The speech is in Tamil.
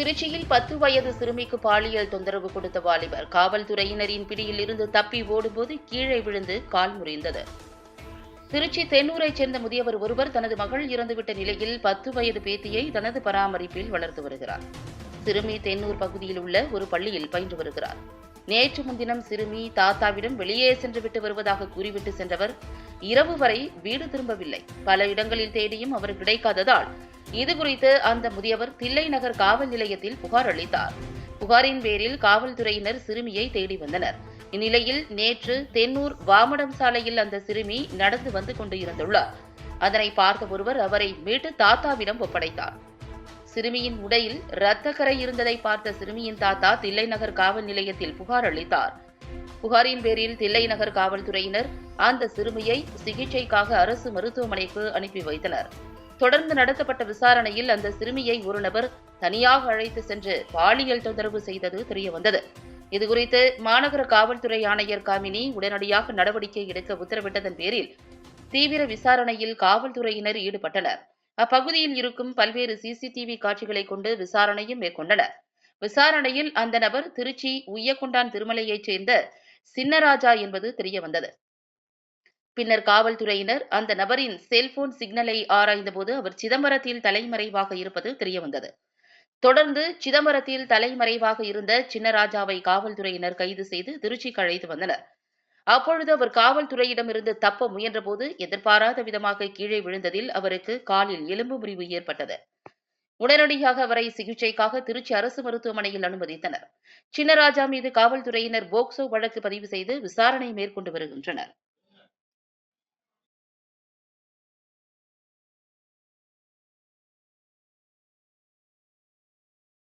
திருச்சியில் பத்து வயது சிறுமிக்கு பாலியல் தொந்தரவு கொடுத்த வாலிபர். காவல்துறையினரின் பிடியில் இருந்து தப்பி ஓடும்போது கீழே விழுந்து கால் முறிந்தது. திருச்சி தென்னூரைச் சேர்ந்த முதியவர் ஒருவர் தனது மகள் இறந்துவிட்ட நிலையில் பத்து வயது பேத்தியை தனது பராமரிப்பில் வளர்த்து வருகிறார். சிறுமி தென்னூர் பகுதியில் உள்ள ஒரு பள்ளியில் பயின்று வருகிறார். நேற்று முன்தினம் சிறுமி தாத்தாவிடம் வெளியே சென்று விட்டு வருவதாக கூறிவிட்டு சென்றவர் இரவு வரை வீடு திரும்பவில்லை. பல இடங்களில் தேடியும் அவர் கிடைக்காததால் இதுகுறித்து அந்த முதியவர் தில்லை நகர் காவல் நிலையத்தில் புகார் அளித்தார். புகாரின் பேரில் காவல்துறையினர் சிறுமியை தேடி வந்தனர். இந்நிலையில் நேற்று தென்னூர் வாமடம் சாலையில் அந்த சிறுமி நடந்து வந்து கொண்டு இருந்துள்ளார் அதனை பார்த்த ஒருவர் அவரை மீட்டு தாத்தாவிடம் ஒப்படைத்தார். சிறுமியின் உடையில் இரத்தக்கரை இருந்ததை பார்த்த சிறுமியின் தாத்தா தில்லை நகர் காவல் நிலையத்தில் புகார் அளித்தார். புகாரின் பேரில் தில்லை நகர் காவல்துறையினர் அந்த சிறுமியை சிகிச்சைக்காக அரசு மருத்துவமனைக்கு அனுப்பி வைத்தனர். தொடர்ந்து நடத்தப்பட்ட விசாரணையில் அந்த சிறுமியை ஒரு நபர் தனியாக அழைத்து சென்று பாலியல் தொந்தரவு செய்தது தெரியவந்தது. இதுகுறித்து மாநகர காவல்துறை ஆணையர் காமினி உடனடியாக நடவடிக்கை எடுக்க உத்தரவிட்டதன் பேரில் தீவிர விசாரணையில் காவல்துறையினர் ஈடுபட்டனர். அப்பகுதியில் இருக்கும் பல்வேறு சிசிடிவி காட்சிகளை கொண்டு விசாரணையும் மேற்கொண்டனர். விசாரணையில் அந்த நபர் திருச்சி உய்யக்குண்டான் திருமலையைச் சேர்ந்த சின்னராஜா என்பது தெரியவந்தது. பின்னர் காவல்துறையினர் அந்த நபரின் செல்போன் சிக்னலை ஆராய்ந்தபோது அவர் சிதம்பரத்தில் தலைமறைவாக இருப்பது தெரியவந்தது. தொடர்ந்து சிதம்பரத்தில் தலைமறைவாக இருந்த சின்னராஜாவை காவல்துறையினர் கைது செய்து திருச்சிக்கு அழைத்து வந்தனர். அப்பொழுது அவர் காவல்துறையிடமிருந்து தப்ப முயன்றபோது எதிர்பாராத விதமாக கீழே விழுந்ததில் அவருக்கு காலில் எலும்பு முறிவு ஏற்பட்டது. உடனடியாக அவரை சிகிச்சைக்காக திருச்சி அரசு மருத்துவமனையில் அனுமதித்தனர். சின்னராஜா மீது காவல்துறையினர் போக்சோ வழக்கு பதிவு செய்து விசாரணை மேற்கொண்டு வருகின்றனர்.